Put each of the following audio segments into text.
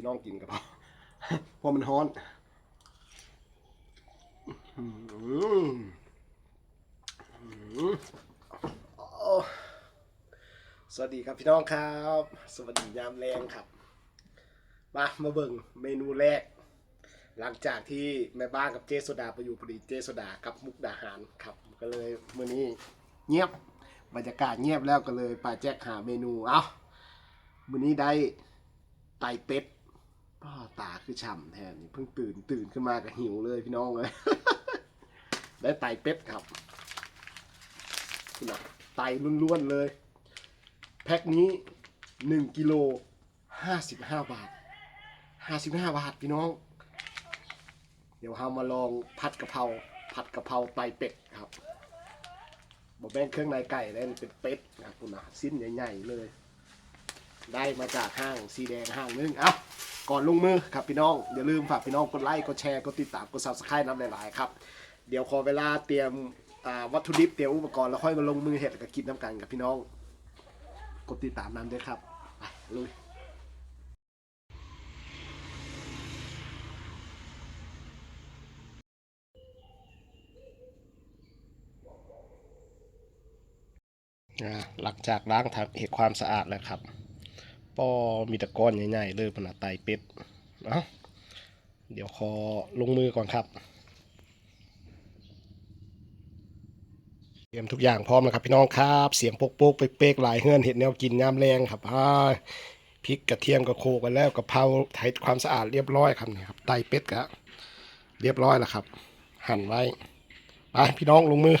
พี่น้องกินกับเพราะเพราะมันฮ้อนสวัสดีครับพี่น้องครับ สวัสดียามแรงครับ มามาเบิ่งเมนูแรก หลังจากที่แม่บ้านกับเจโซดาไปอยู่พอดีเจโซดากับมุกดาหารครับ ก็เลยมื้อนี้เงียบบรรยากาศเงียบแล้วก็เลยปาแจ็คหาเมนูเอ้ามื้อนี้ได้ไตเป็ด ป้าตาคือฉ่ำแทนนี่เพิ่งตื่นตื่นขึ้นมาก็หิวเลยพี่น้องเลย ได้ไตเป็ดครับนะไตล้วนๆเลย แพ็คนี้หนึ่งกิโลห้าสิบห้าบาทห้าสิบห้าบาทพี่น้อง เดี๋ยวเรามาลองผัดกะเพราผัดกะเพราไตเป็ดครับบอแบ่งเครื่องในไก่แล้วเป็นเป็ดนะคุณนะสิ้นใหญ่ๆเลย ได้มาจากห้างสีแดงห้างนึง เอ้า ก่อนลงมือครับพี่น้อง อย่าลืมฝากพี่น้องกดไลค์กดแชร์กดติดตามกดซับสไครต์น้ำหลายๆครับเดี๋ยวขอเวลาเตรียมวัตถุดิบเตรียมอุปกรณ์แล้วค่อยมาลงมือเห็ดกับกินน้ำกันกับพี่น้อง กดติดตามนั้นด้วยครับไปลุยหลังจากล้างทำเหตุความสะอาดแล้วครับ ปอมีตะก้อนใหญ่ๆเลยขนาดไตเป็ดเอาเดี๋ยวขอลงมือก่อนครับ เตรียมทุกอย่างพร้อมแล้วครับพี่น้องครับ เสียงโป๊กๆไปเป๊กหลายเฮือนเห็ดแนวกินยามแรงครับอ่าพริกกระเทียมกระโคกันแล้วกะเพราไทยความสะอาดเรียบร้อยครับนี่ครับไตเป็ดกะเรียบร้อยแล้วครับ หั่นไว้ไปพี่น้องลงมือ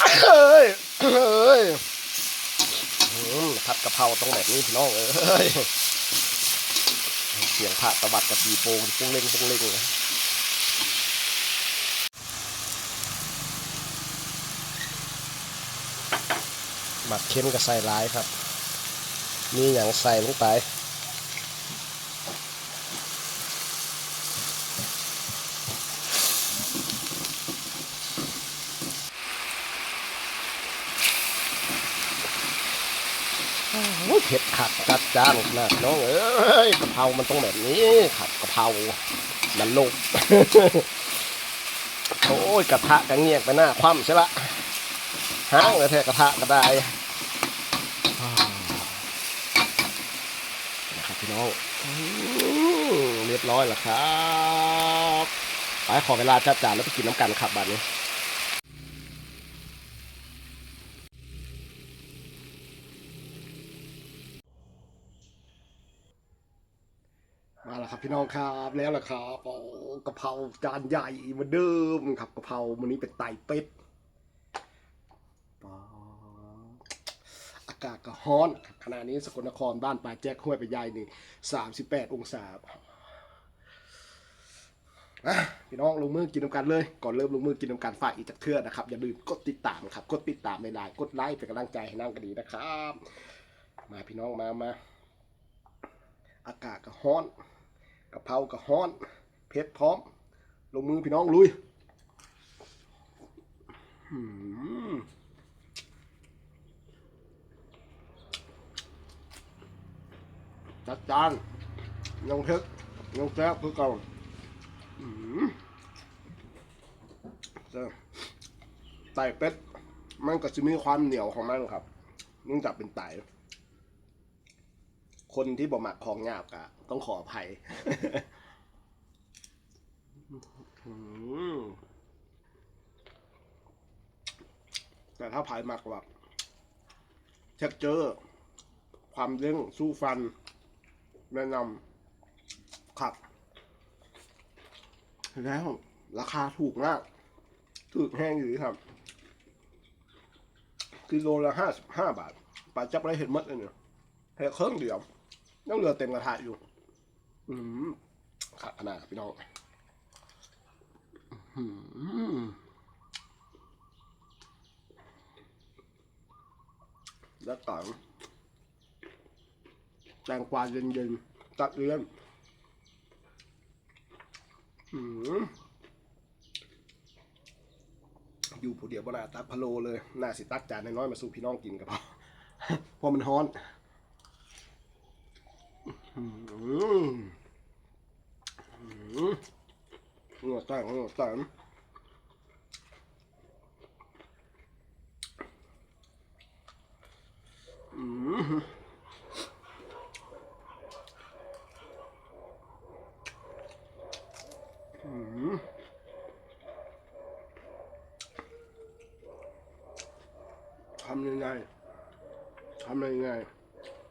เอ้ยเอ้ยผัดกะเพราต้องแบบนี้พี่น้องเอ้ยเสียงผ่าตะบัดกับปีโป่งปุ้งเล่งปุ้งเล่งเลยหมักเค็มกับใส่ร้ายครับ มีอย่างใส่ลงไป เผ็ดขัดจัดจ้านนะน้องเอ้ยกะเพรามันต้องแบบนี้ขัดกะเพรามันลงโอ้ยกระทะกันเงียกไปหน้าคว่ำใช่ละห้างเลยแท้กระทะก็ได้นะครับพี่น้องเรียบร้อยแล้วครับไปขอเวลาจัดจานแล้วไปกินน้ำกันครับบัดนี้มาแล้วครับ พี่น้องครับแล้วล่ะครับกะเพราจานใหญ่เหมือนเดิมครับกะเพราวันนี้เป็นไตเป็ดอากาศก็ร้อนครับขณะนี้สกลนครบ้านป่าแจ๊กห้วยไปใหญ่นี่สามสิบแปดองศาพี่น้องลงมือกินน้ำกันเลย ก่อนเริ่มลงมือกินน้ำกันฝากอีกจากเทื่อนะครับ อย่าลืมกดติดตามครับกดติดตามในไลน์กดไลค์เป็นกำลังใจให้นั่งกันดีนะครับ มาพี่น้องมามาอากาศก็ร้อน กะเพรากะฮ้อนเผ็ดพร้อม ลงมือพี่น้องลุยจัดจานยังเผ็ดยังแซ่บคือเก่าหืมเจ้าไตเป็ดมันก็จะมีความเหนียวของมันครับเนื่องจากเป็นไต คนที่บอกหมักของหยาบกะ ต้องขออภัยแต่ถ้าผายหมักแบบเท็กเจอร์ความเด้งสู้ฟัน แนะนำครับ แล้ว ราคาถูกมาก ถูกแห้งอยู่ครับกิโลละห้าสิบห้าบาทปลาจับไรเห็นมดเลยเนี่ยแค่เครื่องเดียว ยังเหลือเต็มกระทะอยู่ อืมขาดขนาดพี่น้องอื้อหือแล้วต่างแตงกวาเย็นๆตัดเลี้ยนอยู่ผู้เดียวบนาตักพะโลเลย น่าสิตักจานน้อยมาสู่พี่น้องกินกับพอเพราะมันฮ้อน หัวตั้งหัวตั้งอืมอืมทำยังไงทำยังไง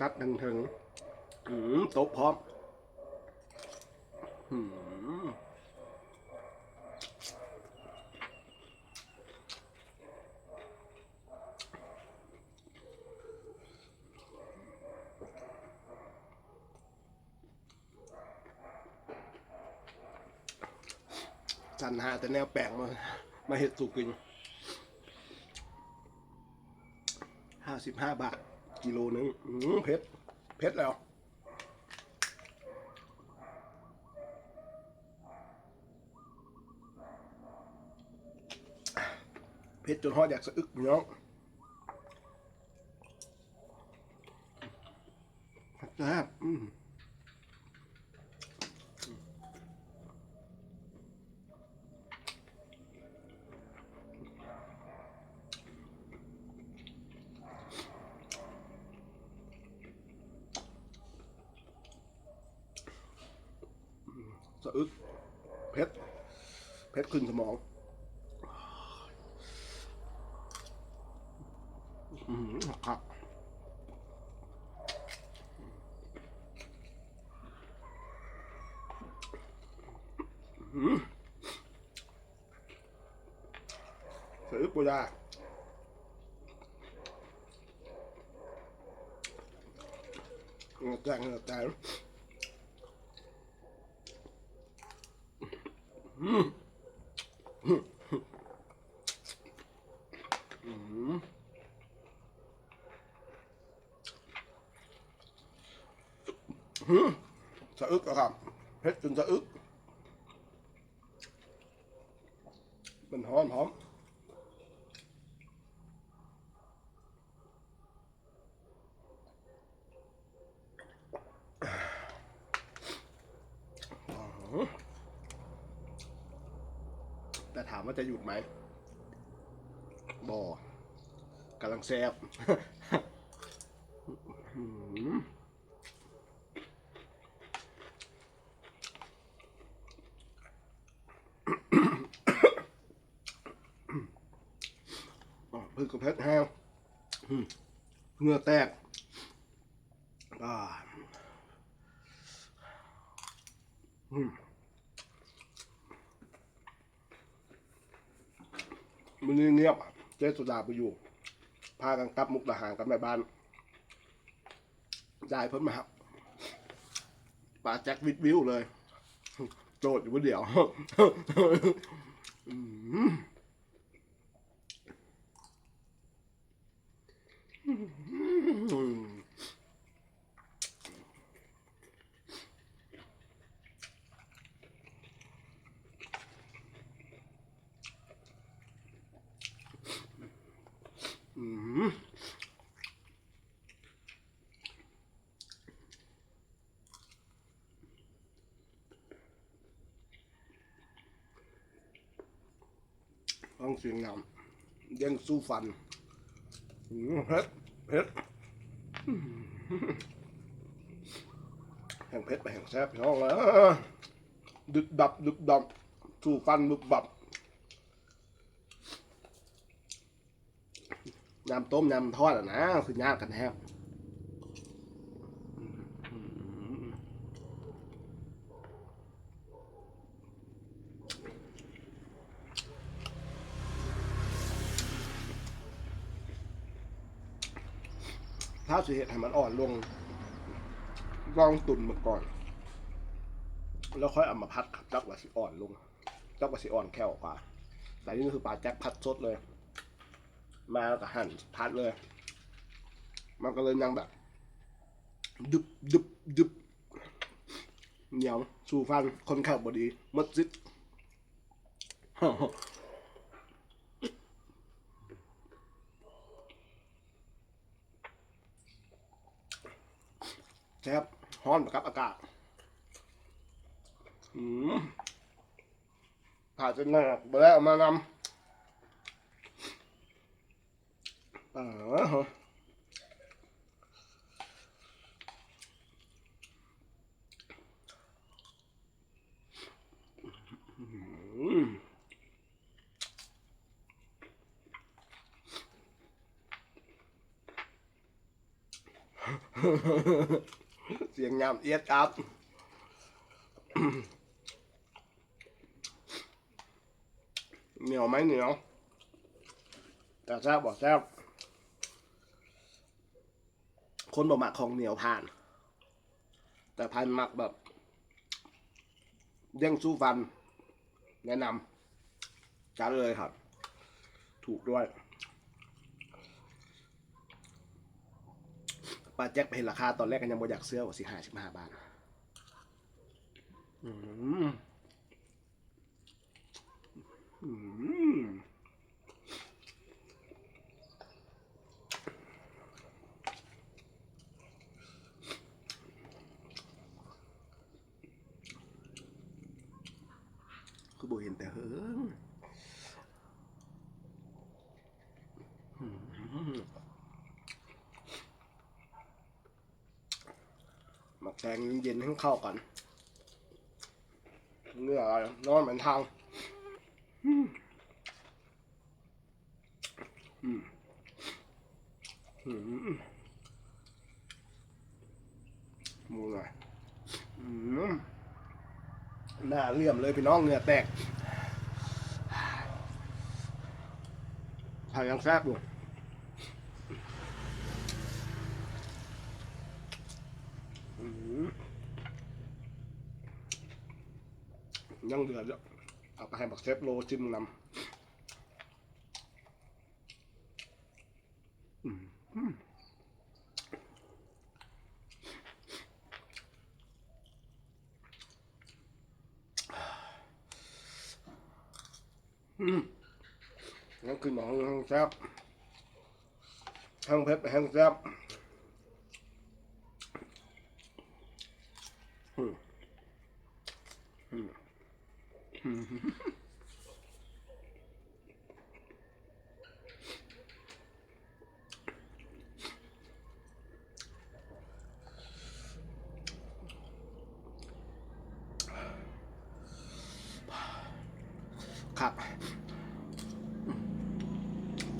ตัดถึงถึง อืมตบพร้อมอืมสันหาแต่แนวแปลกมา มาเห็ดสุกินห้าสิบห้าบาท กิโลนึงอืมเผ็ดเผ็ดแล้ว เผ็ดจนฮอดอยากสะอึกพี่น้องแซ่บอืมสะอึกเผ็ดเผ็ดขึ้นสมอง อืมครับ อืมซื้อปุยาเงือกแตกเงือกแตกอื มันหอมหอมแต่ถามว่าจะหยุดไหมบอกำลังแซ่บ หืม อ๋อ พึ่งกับเพชรแห้งเหงื่อแตกอ่าอืมมันเงียบเจ๊สุดาไปอยู่ พากันกลับมุกดาหารกับแม่บ้านยายเพิ่นมาครับป่าแจ็ควิดวิวเลย โจดอยู่เดียว อืม อืมอืมฟัง เสียงนำยังสู้ฟันเผ็ดเผ็ดแห่งเพชรไปแห่งแซ่บพี่น้องแล้วดึกดับดึกดับสู้ฟันบึบบับน้ำต้มน้ำทอดอะนะคือยากกันแทบ ถ้าสิเห็ดให้มันอ่อนลงลองตุนมาก่อน แล้วค่อยเอามาพัดครับจักว่าสิอ่อนลงจักว่าสิอ่อนแค่กว่า แต่นี่คือปลาแจ็คพัดสดเลย มาแล้วก็หั่นพัดเลย มันก็เลยยังแบบดึบดึบดึบเหนียวสู่ฟันคนขับบดีมดซิด แซ่บฮ้อนกับอากาศอืมผ่าจนหนักไปแล้วเอมานำเอออืม เสียงยำเอียดครับ เหนียวไหมเหนียว แต่แซ่บบอกแซ่บคนบอกหมักของเหนียวผ่าน แต่พันหมักแบบเด้งสู้ฟัน แนะนำจัดเลยครับ ถูกด้วย ป้าแจ็คไปเห็นราคาตอนแรกกันยังบ่อยากเสื้อว่าสิห้าสิบห้าบาทอืมอืมคือบ่เห็นแต่เฮิงอืม แตงเย็นๆให้เข้าก่อนเนื้ออะไรนอนเหมือนทางอืมอืมหมูหน่อยอืมหน้าเลื่อมเลยพี่น้องเหงื่อแตกถ่ายยังแซ่บอยู่อืม ยังเดือดอยู่เอาไปให้บักเซฟโลจิ้มนำอืมอืมนั่นคือหมองแห้งแซ่บแห้งเผ็ดแห้งแซ่บอืมอืมอืม ครับ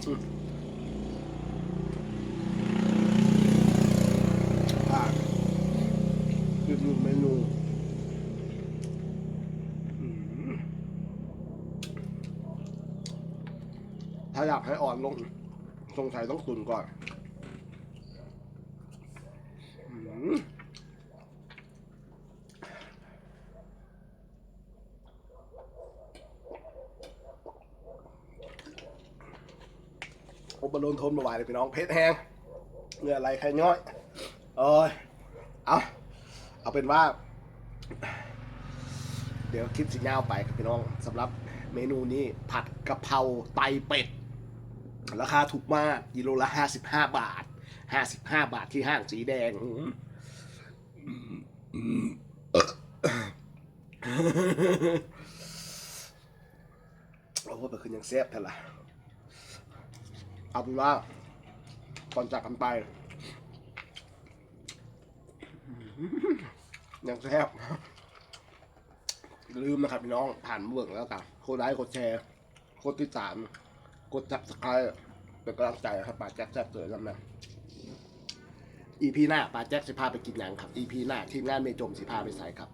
อืมอ่าอีกหนึ่งเมนูอืม ถ้าอยากให้อ่อนลง สงสัยต้องตุนก่อนอืมผมบอลลูนทนมาไหวเลยพี่น้องเพชรแห้งเหงื่ออะไหลใครน้อย เอ้ยเอาเอาเป็นว่า เดี๋ยวคลิปสิยาวไปครับพี่น้องสำหรับเมนูนี้ผัดกะเพราไตเป็ด ราคาถูกมากกิโลละห้าสิบห้าบาทห้าสิบห้าบาทที่ห้างสีแดงโอ้โหเป็นคืนยังแซ่บแท้ละเอาเป็นว่าก่อนจากกันไป ยังแซ่บลืมนะครับพี่น้องผ่านเบื้องแล้วกันโคดไลค์กดแชร์กดติดตาม ดจับสกายเป็นกำลังใจครับป้าแจ็คแซ่บเกิดแล้วนะ EP หน้าป้าแจ็คสิพาไปกินหยังครับ EP หน้าทีมงานเมจมสิพาไปใส่ครับ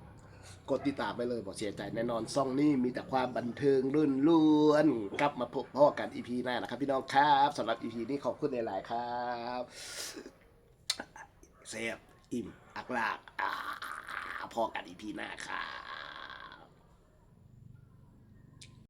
กดติดตามไปเลยบอกเสียใจแน่นอนซ่องนี้มีแต่ความบันเทิงรุ่นล้วนกลับมาพบพ่อกัน EP หน้านะครับ พี่น้องครับสำหรับ EP นี้ขอบคุณหลายๆครับแซ่บอิ่มอักลากอ่าพอกันอีพีหน้าครับ